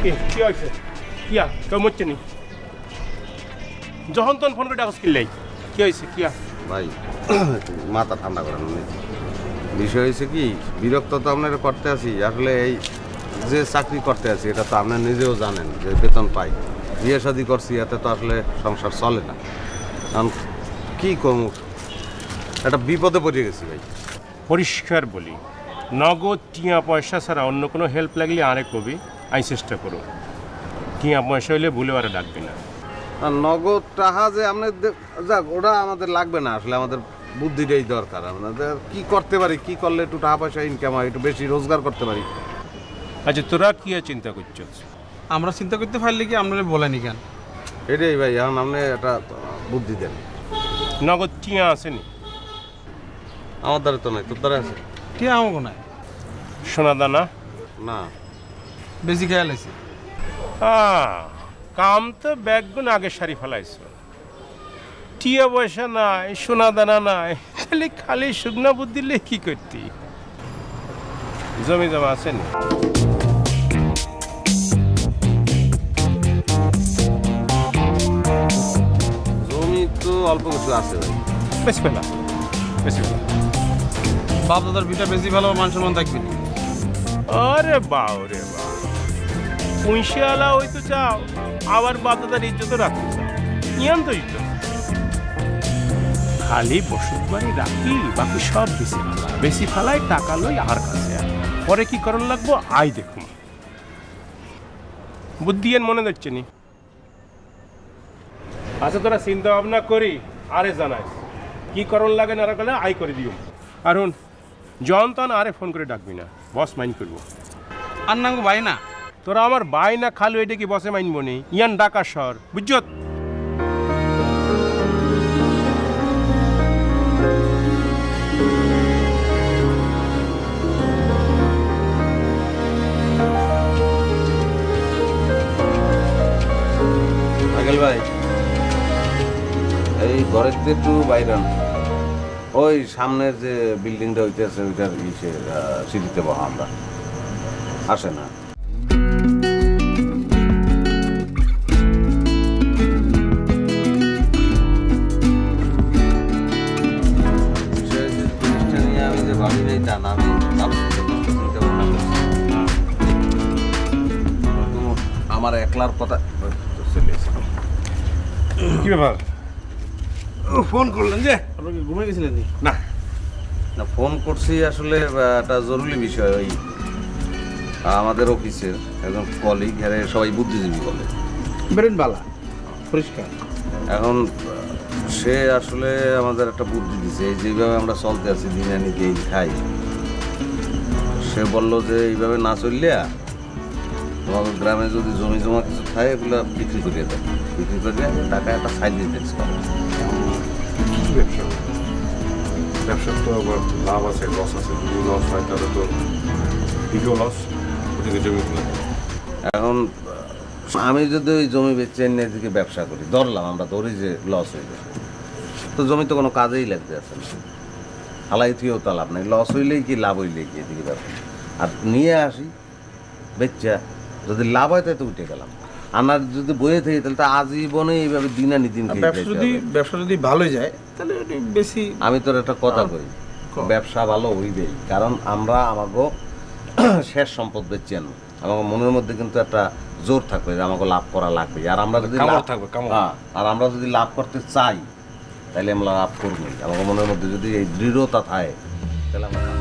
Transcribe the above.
কি কি হয়েছে কিয়া কেউ মরছে নি? যখন তখন ফোন করে ডাকস কিনলেই কি হয়েছে কিয়া? ভাই মাথা ঠান্ডা করেন বিষয় হয়েছে কি বিরক্ত তো আপনার করতে আছি। আসলে এই যে চাকরি করতে আছি এটা তো আপনার নিজেও জানেন যে বেতন পাই। বিয়ে শাদি করছি এতে তো আসলে সংসার চলে না। কারণ কি কম একটা বিপদে পড়ে গেছি ভাই। পরিষ্কার বলি নগদ টিয়া পয়সা ছাড়া অন্য কোনো হেল্প লাগলে আরে কবি। আমি চেষ্টা করো টিয়া পয়সা হইলে ভুলে আর ডাকবে না। আর নগদ টাকা যে দে- যাক ওটা আমাদের লাগবে না আসলে আমাদের বুদ্ধিটাই দরকার। আপনাদের কি করতে পারি কি করলে একটু টাকা পয়সা ইনকাম হয় একটু বেশি রোজগার করতে পারি? আচ্ছা তোরা কি চিন্তা করছিস? আমরা চিন্তা করতে পারলে কি আপনারা বলেনি কেন? এটাই ভাই এখন আপনি একটা বুদ্ধি দেন। নগদ টিয়া আসেনি আমার দ্বারা তো নাই তোর দ্বারা আছে? কি আমাকে নাই। সোনা দানা? না। বেশি খেয়াল আছে? আহ, কাম তো ব্যাগগুন আগে সারি ফেলাইছ। টিয়া পয়সা নাই সোনা দানা নাই খালি খালি শুকনা বুদ্ধি দিলে কি করতি? জমি জমা আছে নি? জমি তো অল্প কিছু আছে ভাই। বেশি পেলা বেশি পেলা বাপ দাদার বিটা বেশি ভালো মান সম্মান থাকবে না? আরে বাও রে বা পুঁইশিয়ালা ওই তো চাও আবার বাদাদার ইজ্জত রাখতে চাও। ইয়ান তো ইজ্জত। খালি বসত বাড়ি রাখি বাকি সব বেশি ফালা বেশি ফালায় টাকা লই আর কাছে পরে কি করণ লাগবো আই দেখুন। বুদ্ধি এর মনে দেখছে নি। আচ্ছা তোরা চিন্তা ভাবনা করি আরে জানাইস কি করণ লাগে না গেলে আই করে দিও। আর হুন জন তন আরে ফোন করে ডাকবি না। বস মাইন করব। আর নাঙ্গু ভাই না তোরা আমার বাই না খালু, এটা কি বসে মাইনবো নি? ইয়ান ডাকা শহর ভাই, এই ঘরের একটু বাইরে ওই সামনের যে বিল্ডিংটা হইতেছে, ওইটার ইসে সিঁড়িতে বহা আমরা। আসে না না আমি আমার একলার কথা চলে কি ব্যাপার? ফোন করলেন যে। আপনাকে ঘুমে গেছিলেন না। না ফোন করছি আসলে একটা জরুরি বিষয় ওই আমাদের অফিসের একজন কলিগ হ্যাঁ সবাই বুদ্ধিজীবী বলে। বেরেন বালা পরিষ্কার। এখন সে আসলে আমাদের একটা বুদ্ধি দিছে এই যেভাবে আমরা চলতে আছি দিন আনি দিন খাই। সে বলল যে এইভাবে না চললে তোমাদের গ্রামে যদি জমি জমা কিছু থাকে এগুলো বিক্রি করিয়ে দেয় বিক্রি করে টাকা একটা সাইড দিতে কি ব্যবসা? ব্যবসার তো আবার লাভ আছে লস আছে যদি লস হয় তাহলে তো দিকেও লস ওদিকে জমি এখন আমি যদি ওই জমি বেচে এনে এদিকে ব্যবসা করি ধরলাম আমরা ধরি যে লস হয়ে যাবে তো জমি তো কোনো কাজেই লাগতে আছে না। হালাই থিয়েও তো লাভ নেই। লস হইলেই কি লাভ হইলেই কি এদিকে ব্যবসা আর নিয়ে আসি বেচা যদি লাভ হয় তাই তো উঠে গেলাম। আনার যদি বয়ে থাকি তাহলে তো আজীবনে এইভাবে দিন আনি দিন ব্যবসা যদি ব্যবসা যদি ভালো যায় তাহলে বেশি আমি তোর একটা কথা কই ব্যবসা ভালো হইবেই। কারণ আমরা আমাকে শেষ সম্পদ বেচছি আনব আমার মনের মধ্যে কিন্তু একটা জোর থাকবে যে আমাকে লাভ করা লাগবে। আর আমরা যদি লাভ- থাকবে, কামড়। হ্যাঁ, আর আমরা যদি লাভ করতে চাই তাহলে আমরা আপ করবই। আমার মনের মধ্যে যদি এই দৃঢ়তা থাকে তাহলে আমরা